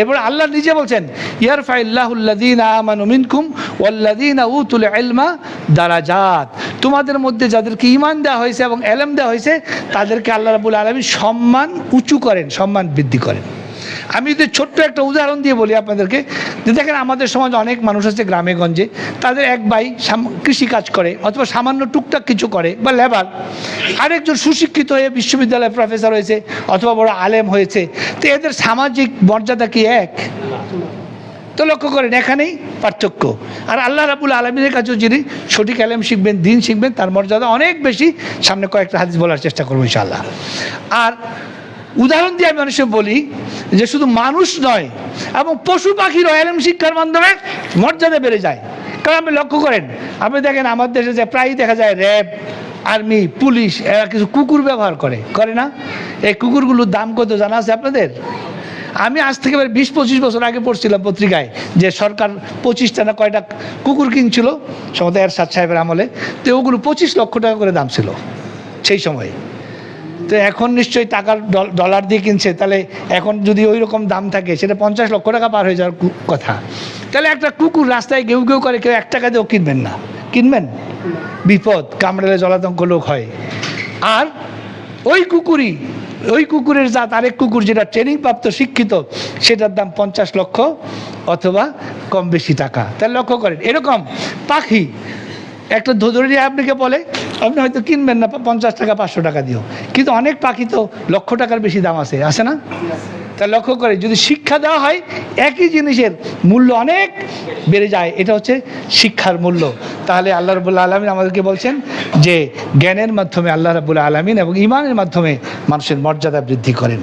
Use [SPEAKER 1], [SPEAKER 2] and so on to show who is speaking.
[SPEAKER 1] এরপর আল্লাহ নিজে বলছেন ইয়ার তোমাদের মধ্যে যাদেরকে ইমান দেওয়া হয়েছে এবং এলেম দেওয়া হয়েছে, তাদেরকে আল্লাহ রাবুল আলমী সম্মান উঁচু করেন, সম্মান বৃদ্ধি করেন। আমি যদি ছোট্ট একটা উদাহরণ দিয়ে বলি আপনাদেরকে, যে দেখেন আমাদের সমাজে অনেক মানুষ আছে গ্রামে, গঞ্জে, তাদের এক ভাই কৃষিকাজ করে, অথবা সামান্য টুকটাক কিছু করে, বা লেবার আরেকজন সুশিক্ষিত হয়ে বিশ্ববিদ্যালয়ে প্রফেসর হয়েছে, অথবা বড় আলেম হয়েছে। তো এদের সামাজিক মর্যাদা কি এক? তো লক্ষ্য করেন, এখানেই পার্থক্য। আর আল্লাহ রাবুল আলমীর কাছেও যিনি সঠিক আলেম শিখবেন, দিন শিখবেন, তার মর্যাদা অনেক বেশি। সামনে কয়েকটা হাদিস বলার চেষ্টা করব ইনশাআল্লাহ। আর উদাহরণ দিয়ে আমি মানুষকে বলি যে শুধু মানুষ নয়, এবং পশু পাখিরও এলএম শিক্ষার মাধ্যমে মর্যাদা বেড়ে যায়। কারণ আপনি লক্ষ্য করেন, আপনি দেখেন আমার দেশে যে প্রায়ই দেখা যায় র্যাব, আর্মি, পুলিশ, এরা কিছু কুকুর ব্যবহার করে। করে না? এই কুকুরগুলোর দাম কত জানা আছে আপনাদের? আমি আজ থেকে বিশ পঁচিশ বছর আগে পড়ছিলাম পত্রিকায় যে সরকার পঁচিশটা না কয়টা কুকুর কিনছিল, সম্ভবত এরশাদ সাহেবের আমলে, তো ওগুলো পঁচিশ লক্ষ টাকা করে দাম ছিল সেই সময়। তো এখন নিশ্চয়ই টাকার ডলার দিয়ে কিনছে, তাহলে এখন যদি ওই রকম দাম থাকে, সেটা পঞ্চাশ লক্ষ টাকা পার হয়ে যাওয়ার কথা। তাহলে একটা কুকুর রাস্তায় গেউ গেউ করে, কেউ এক টাকা দিয়েও কিনবেন না। কিনবেন? বিপদ, কামড়ালে জলাতঙ্ক লোক হয়। আর ওই কুকুরই, ওই কুকুরের জাত আরেক কুকুর যেটা ট্রেনিং প্রাপ্ত শিক্ষিত, সেটার দাম পঞ্চাশ লক্ষ অথবা কম বেশি টাকা। তাহলে লক্ষ্য করেন, এরকম পাখি একটা ধরে আপনাকে বলে, আপনি হয়তো কিনবেন না, পঞ্চাশ টাকা, পাঁচশো টাকা দিও। কিন্তু অনেক পাখি তো লক্ষ টাকার বেশি দাম আছে আছে না? তা লক্ষ্য করে, যদি শিক্ষা দেওয়া হয়, একই জিনিসের মূল্য অনেক বেড়ে যায়, এটা হচ্ছে শিক্ষার মূল্য। তাহলে আল্লাহ রবুল্লা আলমিন আমাদেরকে বলছেন যে, জ্ঞানের মাধ্যমে আল্লাহ রবুল্লা আলমিন এবং ইমানের মাধ্যমে মানুষের মর্যাদা বৃদ্ধি করেন।